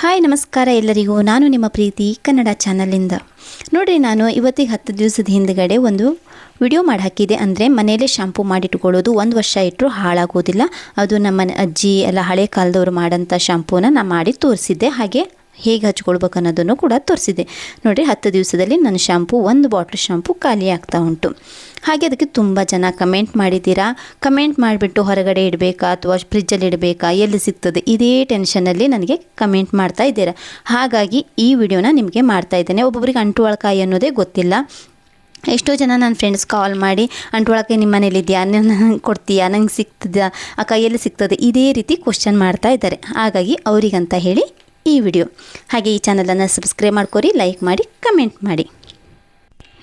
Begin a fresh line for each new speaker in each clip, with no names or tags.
Hi, ನಮಸ್ಕಾರ ಎಲ್ಲರಿಗೂ. ನಾನು ನಿಮ್ಮ ಪ್ರೀತಿ ಕನ್ನಡ ಚಾನಲಿಂದ ನೋಡಿ ನಾನು ಇವತ್ತಿಗೆ ಹತ್ತು ದಿವಸದ ಹಿಂದ್ಗಡೆ ಒಂದು ವಿಡಿಯೋ ಮಾಡಿ ಹಾಕಿದೆ ಅಂದರೆ ಮನೆಯಲ್ಲೇ ಶಾಂಪೂ ಮಾಡಿಟ್ಕೊಳ್ಳೋದು ಒಂದು ವರ್ಷ ಇಟ್ಟರು ಹಾಳಾಗೋದಿಲ್ಲ. ಅದು ನಮ್ಮ ಅಜ್ಜಿ ಎಲ್ಲ ಹಳೆ ಕಾಲದವರು ಮಾಡೋಂಥ ಶಾಂಪೂನ ನಾನು ಮಾಡಿ ತೋರಿಸಿದ್ದೆ. ಹಾಗೆ ಹೇಗೆ ಹಚ್ಕೊಳ್ಬೇಕು ಅನ್ನೋದನ್ನು ಕೂಡ ತೋರಿಸಿದೆ. ನೋಡಿರಿ ಹತ್ತು ದಿವಸದಲ್ಲಿ ನನ್ನ ಶ್ಯಾಂಪು ಒಂದು ಬಾಟ್ಲ್ ಶ್ಯಾಂಪು ಖಾಲಿ ಆಗ್ತಾ ಉಂಟು. ಹಾಗೆ ಅದಕ್ಕೆ ತುಂಬ ಜನ ಕಮೆಂಟ್ ಮಾಡಿದ್ದೀರಾ? ಕಮೆಂಟ್ ಮಾಡಿಬಿಟ್ಟು ಹೊರಗಡೆ ಇಡಬೇಕಾ ಅಥವಾ ಫ್ರಿಜ್ಜಲ್ಲಿ ಇಡಬೇಕಾ? ಎಲ್ಲಿ ಸಿಗ್ತದೆ? ಇದೇ ಟೆನ್ಷನಲ್ಲಿ ನನಗೆ ಕಮೆಂಟ್ ಮಾಡ್ತಾ ಇದ್ದೀರಾ? ಹಾಗಾಗಿ ಈ ವಿಡಿಯೋನ ನಿಮಗೆ ಮಾಡ್ತಾ ಇದ್ದೇನೆ. ಒಬ್ಬೊಬ್ಬರಿಗೆ ಅಂಟುವಳಕಾಯಿ ಅನ್ನೋದೇ ಗೊತ್ತಿಲ್ಲ. ಎಷ್ಟೋ ಜನ ನನ್ನ ಫ್ರೆಂಡ್ಸ್ ಕಾಲ್ ಮಾಡಿ, ಅಂಟುವಳಕಾಯಿ ನಿಮ್ಮ ಮನೇಲಿದೆಯಾ? ನಾನು ಕೊಡ್ತೀಯಾ? ನಂಗೆ ಸಿಗ್ತದ? ಆ ಕೈಯಲ್ಲಿ ಸಿಗ್ತದೆ? ಇದೇ ರೀತಿ ಕ್ವಶನ್ ಮಾಡ್ತಾ ಇದ್ದಾರೆ. ಹಾಗಾಗಿ ಅವರಿಗಂತ ಹೇಳಿ ಈ ವಿಡಿಯೋ. ಹಾಗೆ ಈ ಚಾನಲನ್ನು ಸಬ್ಸ್ಕ್ರೈಬ್ ಮಾಡ್ಕೊರಿ, ಲೈಕ್ ಮಾಡಿ, ಕಮೆಂಟ್ ಮಾಡಿ.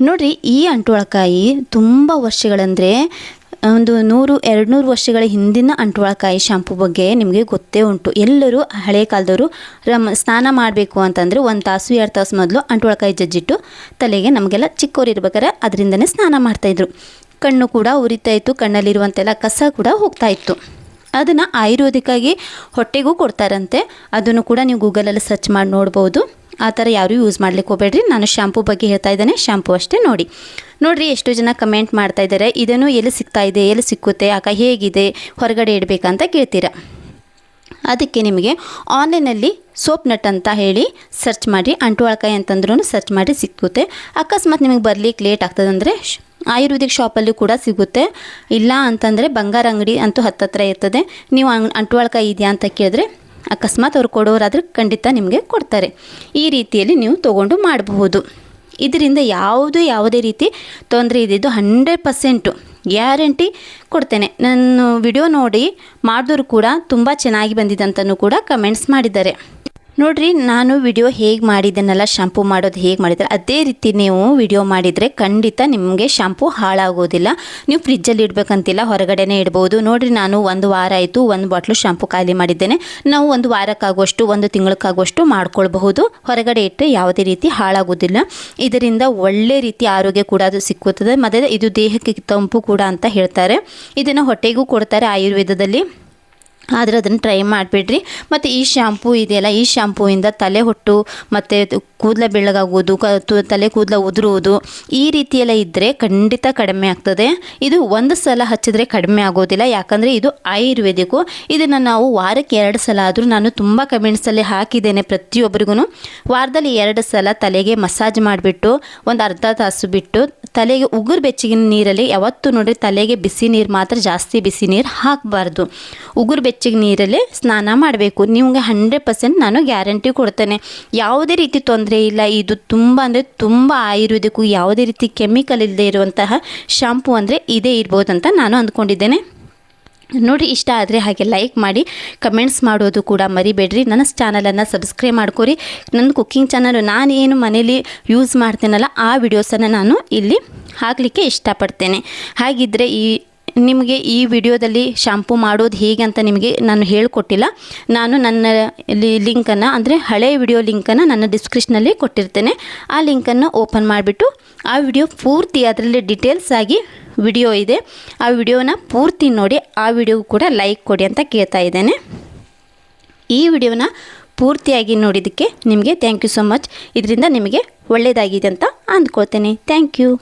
ನೋಡಿರಿ, ಈ ಅಂಟುವಳಕಾಯಿ ತುಂಬ ವರ್ಷಗಳಂದರೆ ಒಂದು ನೂರು ಎರಡು ನೂರು ವರ್ಷಗಳ ಹಿಂದಿನ ಅಂಟುವಳಕಾಯಿ ಶಾಂಪು ಬಗ್ಗೆ ನಿಮಗೆ ಗೊತ್ತೇ ಉಂಟು. ಎಲ್ಲರೂ ಹಳೆ ಕಾಲದವರು ರಮ್, ಸ್ನಾನ ಮಾಡಬೇಕು ಅಂತಂದರೆ ಒಂದು ತಾಸು, ಎರಡು ತಾಸು ಮೊದಲು ಅಂಟುವಳಕಾಯಿ ಜಜ್ಜಿಟ್ಟು ತಲೆಗೆ ನಮಗೆಲ್ಲ ಚಿಕ್ಕವರು ಇರ್ಬೇಕಾದ್ರೆ ಅದರಿಂದನೇ ಸ್ನಾನ ಮಾಡ್ತಾಯಿದ್ರು ಕಣ್ಣು ಕೂಡ ಉರಿತಾ ಇತ್ತು, ಕಣ್ಣಲ್ಲಿರುವಂತೆಲ್ಲ ಕಸ ಕೂಡ ಹೋಗ್ತಾ ಇತ್ತು. ಅದನ್ನು ಆಯುರ್ವೇದಿಕ್ಕಾಗಿ ಹೊಟ್ಟೆಗೂ ಕೊಡ್ತಾರಂತೆ. ಅದನ್ನು ಕೂಡ ನೀವು ಗೂಗಲಲ್ಲಿ ಸರ್ಚ್ ಮಾಡಿ ನೋಡ್ಬೋದು. ಆ ಥರ ಯಾರೂ ಯೂಸ್ ಮಾಡ್ಲಿಕ್ಕೆ ಹೋಗ್ಬೇಡ್ರಿ. ನಾನು ಶ್ಯಾಂಪು ಬಗ್ಗೆ ಹೇಳ್ತಾ ಇದ್ದೇನೆ. ಶ್ಯಾಂಪು ಅಷ್ಟೇ ನೋಡಿ. ನೋಡಿರಿ, ಎಷ್ಟು ಜನ ಕಮೆಂಟ್ ಮಾಡ್ತಾ ಇದ್ದಾರೆ. ಇದನ್ನು ಎಲ್ಲಿ ಸಿಗ್ತಾ ಇದೆ, ಎಲ್ಲಿ ಸಿಕ್ಕುತ್ತೆ ಅಕ್ಕ ಹೇಗಿದೆ, ಹೊರಗಡೆ ಇಡಬೇಕಂತ ಕೇಳ್ತೀರಾ? ಅದಕ್ಕೆ ನಿಮಗೆ ಆನ್ಲೈನಲ್ಲಿ ಸೋಪ್ ನಟ್ ಅಂತ ಹೇಳಿ ಸರ್ಚ್ ಮಾಡಿ ಅಂಟುವಾಳ್ಕಾಯಿ ಅಂತಂದ್ರೂ ಸರ್ಚ್ ಮಾಡಿ ಸಿಕ್ಕುತ್ತೆ. ಅಕಸ್ಮಾತ್ ನಿಮಗೆ ಬರ್ಲಿಕ್ಕೆ ಲೇಟ್ ಆಗ್ತದೆ ಅಂದರೆ ಆಯುರ್ವೇದಿಕ್ ಶಾಪಲ್ಲಿ ಕೂಡ ಸಿಗುತ್ತೆ. ಇಲ್ಲ ಅಂತಂದರೆ ಬಂಗಾರ ಅಂಗಡಿ ಅಂತೂ ಹತ್ತತ್ರ ಇರ್ತದೆ. ನೀವು ಅಂಟುವಾಳ್ಕಾಯಿ ಇದೆಯಾ ಅಂತ ಕೇಳಿದ್ರೆ ಅಕಸ್ಮಾತ್ ಅವ್ರು ಕೊಡೋರಾದರೆ ಖಂಡಿತ ನಿಮಗೆ ಕೊಡ್ತಾರೆ. ಈ ರೀತಿಯಲ್ಲಿ ನೀವು ತೊಗೊಂಡು ಮಾಡಬಹುದು. ಇದರಿಂದ ಯಾವುದು ಯಾವುದೇ ರೀತಿ ತೊಂದರೆ ಇದ್ದಿದ್ದು ಹಂಡ್ರೆಡ್ ಪರ್ಸೆಂಟು ಗ್ಯಾರಂಟಿ ಕೊಡ್ತೇನೆ. ನಾನು ವಿಡಿಯೋ ನೋಡಿ ಮಾಡಿದವರು ಕೂಡ ತುಂಬ ಚೆನ್ನಾಗಿ ಬಂದಿದೆ ಕೂಡ ಕಮೆಂಟ್ಸ್ ಮಾಡಿದ್ದಾರೆ. ನೋಡಿರಿ, ನಾನು ವಿಡಿಯೋ ಹೇಗೆ ಮಾಡಿದ್ದೇನಲ್ಲ ಶಾಂಪೂ ಮಾಡೋದು ಹೇಗೆ ಮಾಡಿದ್ರೆ ಅದೇ ರೀತಿ ನೀವು ವಿಡಿಯೋ ಮಾಡಿದರೆ ಖಂಡಿತ ನಿಮಗೆ ಶಾಂಪೂ ಹಾಳಾಗೋದಿಲ್ಲ. ನೀವು ಫ್ರಿಜ್ಜಲ್ಲಿ ಇಡಬೇಕಂತಿಲ್ಲ, ಹೊರಗಡೆನೇ ಇಡ್ಬೋದು. ನೋಡಿರಿ, ನಾನು ಒಂದು ವಾರ ಆಯಿತು, ಒಂದು ಬಾಟ್ಲು ಶಾಂಪೂ ಖಾಲಿ ಮಾಡಿದ್ದೇನೆ. ನಾವು ಒಂದು ವಾರಕ್ಕಾಗುವಷ್ಟು, ಒಂದು ತಿಂಗಳಕ್ಕಾಗುವಷ್ಟು ಮಾಡ್ಕೊಳ್ಬಹುದು. ಹೊರಗಡೆ ಇಟ್ಟರೆ ಯಾವುದೇ ರೀತಿ ಹಾಳಾಗೋದಿಲ್ಲ. ಇದರಿಂದ ಒಳ್ಳೆ ರೀತಿ ಆರೋಗ್ಯ ಕೂಡ ಅದು ಸಿಕ್ಕುತ್ತದೆ. ಮತ್ತು ಇದು ದೇಹಕ್ಕೆ ತಂಪು ಕೂಡ ಅಂತ ಹೇಳ್ತಾರೆ. ಇದನ್ನು ಹೊಟ್ಟೆಗೂ ಕೊಡ್ತಾರೆ ಆಯುರ್ವೇದದಲ್ಲಿ. ಆದರೆ ಅದನ್ನು ಟ್ರೈ ಮಾಡಿಬಿಡ್ರಿ. ಮತ್ತು ಈ ಶ್ಯಾಂಪೂ ಇದೆಯಲ್ಲ, ಈ ಶ್ಯಾಂಪೂಯಿಂದ ತಲೆ ಹೊಟ್ಟು, ಮತ್ತು ಕೂದಲ ಬೆಳ್ಳಗಾಗುವುದು, ಕ ತಲೆ ಕೂದಲ ಉದುರುವುದು, ಈ ರೀತಿಯೆಲ್ಲ ಇದ್ದರೆ ಖಂಡಿತ ಕಡಿಮೆ ಆಗ್ತದೆ. ಇದು ಒಂದು ಸಲ ಹಚ್ಚಿದ್ರೆ ಕಡಿಮೆ ಆಗೋದಿಲ್ಲ. ಯಾಕಂದರೆ ಇದು ಆಯುರ್ವೇದಿಕ್ಕು. ಇದನ್ನು ನಾವು ವಾರಕ್ಕೆ ಎರಡು ಸಲ ಆದರೂ ನಾನು ತುಂಬ ಕಮೆಂಟ್ಸಲ್ಲಿ ಹಾಕಿದ್ದೇನೆ ಪ್ರತಿಯೊಬ್ಬರಿಗೂ ವಾರದಲ್ಲಿ ಎರಡು ಸಲ ತಲೆಗೆ ಮಸಾಜ್ ಮಾಡಿಬಿಟ್ಟು, ಒಂದು ಅರ್ಧ ತಾಸು ಬಿಟ್ಟು, ತಲೆಗೆ ಉಗುರು ಬೆಚ್ಚಗಿನ ನೀರಲ್ಲಿ ಯಾವತ್ತೂ ನೋಡಿರಿ ತಲೆಗೆ ಬಿಸಿ ನೀರು ಮಾತ್ರ ಜಾಸ್ತಿ ಬಿಸಿ ನೀರು ಹಾಕಬಾರ್ದು. ಉಗುರು ಬೆಚ್ಚಗೆ ನೀರಲ್ಲೇ ಸ್ನಾನ ಮಾಡಬೇಕು. ನಿಮಗೆ ಹಂಡ್ರೆಡ್ ಪರ್ಸೆಂಟ್ ನಾನು ಗ್ಯಾರಂಟಿ ಕೊಡ್ತೇನೆ. ಯಾವುದೇ ರೀತಿ ತೊಂದರೆ ಇಲ್ಲ. ಇದು ತುಂಬ ಅಂದರೆ ತುಂಬ ಆಯುರ್ವೇದಿಕ್ಕು ಯಾವುದೇ ರೀತಿ ಕೆಮಿಕಲ್ ಇಲ್ಲದೆ ಇರುವಂತಹ ಶಾಂಪು ಅಂದರೆ ಇದೇ ಅಂತ ನಾನು ಅಂದ್ಕೊಂಡಿದ್ದೇನೆ. ನೋಡಿ, ಇಷ್ಟ ಆದರೆ ಹಾಗೆ ಲೈಕ್ ಮಾಡಿ, ಕಮೆಂಟ್ಸ್ ಮಾಡೋದು ಕೂಡ ಮರಿಬೇಡ್ರಿ. ನನ್ನ ಚಾನಲನ್ನು ಸಬ್ಸ್ಕ್ರೈಬ್ ಮಾಡ್ಕೊರಿ. ನನ್ನ ಕುಕ್ಕಿಂಗ್ ಚಾನಲ್ ನಾನು ಏನು ಮನೇಲಿ ಯೂಸ್ ಮಾಡ್ತೇನಲ್ಲ, ಆ ವಿಡಿಯೋಸನ್ನು ನಾನು ಇಲ್ಲಿ ಹಾಕಲಿಕ್ಕೆ ಇಷ್ಟಪಡ್ತೇನೆ. ಹಾಗಿದ್ದರೆ ಈ ನಿಮಗೆ ಈ ವಿಡಿಯೋದಲ್ಲಿ ಶಾಂಪೂ ಮಾಡೋದು ಹೇಗೆ ಅಂತ ನಿಮಗೆ ನಾನು ಹೇಳಿಕೊಟ್ಟಿಲ್ಲ. ನಾನು ನನ್ನ ಲಿಂಕನ್ನು ಅಂದರೆ ಹಳೆಯ ವಿಡಿಯೋ ಲಿಂಕನ್ನು ನನ್ನ ಡಿಸ್ಕ್ರಿಪ್ಷನಲ್ಲಿ ಕೊಟ್ಟಿರ್ತೇನೆ. ಆ ಲಿಂಕನ್ನು ಓಪನ್ ಮಾಡಿಬಿಟ್ಟು ಆ ವಿಡಿಯೋ ಪೂರ್ತಿ ಅದರಲ್ಲಿ ಡೀಟೇಲ್ಸ್ ಆಗಿ ವಿಡಿಯೋ ಇದೆ. ಆ ವಿಡಿಯೋನ ಪೂರ್ತಿ ನೋಡಿ, ಆ ವಿಡಿಯೋ ಕೂಡ ಲೈಕ್ ಕೊಡಿ ಅಂತ ಕೇಳ್ತಾ ಇದ್ದೇನೆ. ಈ ವಿಡಿಯೋನ ಪೂರ್ತಿಯಾಗಿ ನೋಡಿದ್ದಕ್ಕೆ ನಿಮಗೆ ಥ್ಯಾಂಕ್ ಯು ಸೊ ಮಚ್ ಇದರಿಂದ ನಿಮಗೆ ಒಳ್ಳೆಯದಾಗಿದೆ ಅಂತ ಅಂದ್ಕೊಳ್ತೇನೆ. Thank you